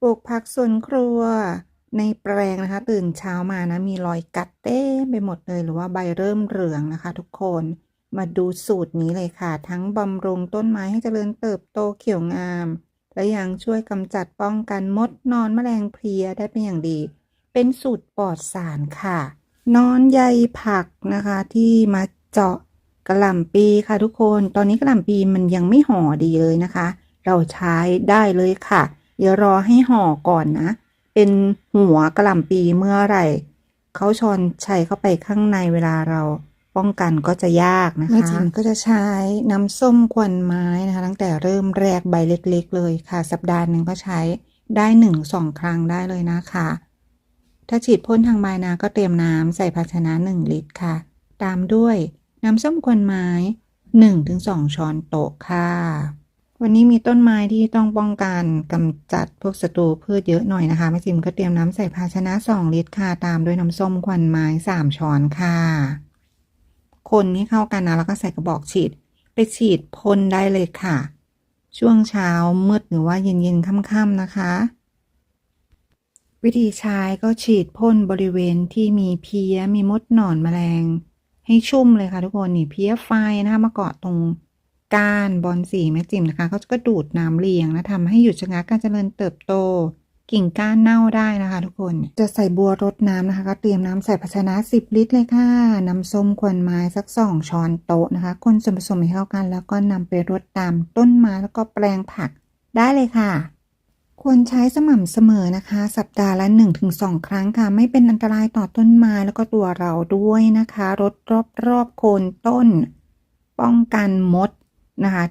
ปลูกผักสวนครัวในแปลงนะคะ ตื่นเช้ามานะ มีรอยกัดเต็มไปหมดเลยหรือว่าใบเริ่มเหลืองนะคะ ทุกคนมาดูสูตรนี้เลยค่ะ ทั้งบำรุงต้นไม้ให้เจริญเติบโตเขียวงาม และยังช่วยกำจัดป้องกันมดนอนแมลงเพลียได้เป็นอย่างดี เป็นสูตรปลอดสารค่ะ นอนใยผักนะคะที่มาเจาะกระหล่ำปีค่ะทุกคน ตอนนี้กระหล่ำปีมันยังไม่ห่อดีเลยนะคะ เราใช้ได้เลยค่ะ เดี๋ยวรอให้ห่อก่อนนะ เป็นหัวกระหล่ำปีเมื่อไหร่เขาชอนชัยเข้าไปข้างในเวลาเราป้องกันก็จะยากนะคะแม่จิมก็จะใช้น้ำส้มควันไม้นะคะ ตั้งแต่เริ่มแรกใบเล็กๆ เลยค่ะ สัปดาห์หนึ่งก็ใช้ได้หนึ่งสองครั้งได้เลยนะคะ ถ้าฉีดพ่นทางใบนาก็เตรียมน้ำใส่ภาชนะ1ลิตรค่ะ ตามด้วยน้ำส้มควันไม้1-2ช้อนโต๊ะค่ะ วันนี้มีต้นไม้ที่ต้องป้องกันกำจัดพวกศัตรูพืชเยอะหน่อยนะคะแม่จิมก็เตรียมน้ำใส่ภาชนะ 2 ลิตรค่ะ ตามด้วยน้ำส้มควันไม้ 3 ช้อนค่ะ คนให้เข้ากันนะแล้วก็ใส่กระบอกฉีด ไปฉีดพ่นได้เลยค่ะ ช่วงเช้ามืดหรือว่าเย็นๆค่ำๆนะคะ วิธีใช้ก็ฉีดพ่นบริเวณที่มีเพี้ยมีมดหนอนแมลง ให้ชุ่มเลยค่ะทุกคนนี่เพี้ยไฟนะคะมาเกาะตรง ก้านบอลสีแม่จิ๋มนะคะเขาก็ดูดน้ำเลี้ยงนะทำให้หยุดชะงักการเจริญเติบโต กิ่งก้านเน่าได้นะคะ ทุกคนจะใส่บัวรดน้ำนะคะ ก็เตรียมน้ำใส่ภาชนะ 10 ลิตรเลยค่ะน้ำส้มควันไม้สัก 2 ช้อนโต๊ะนะคะคนส่วนผสมให้เข้ากัน แล้วก็นำไปรดตามต้นไม้แล้วก็แปลงผักได้เลยค่ะ ควรใช้สม่ำเสมอนะคะ สัปดาห์ละ 1-2 ครั้งค่ะ ไม่เป็นอันตรายต่อต้นไม้แล้วก็ตัวเราด้วยนะคะรดรอบๆโคนต้น ป้องกันมด นะคะ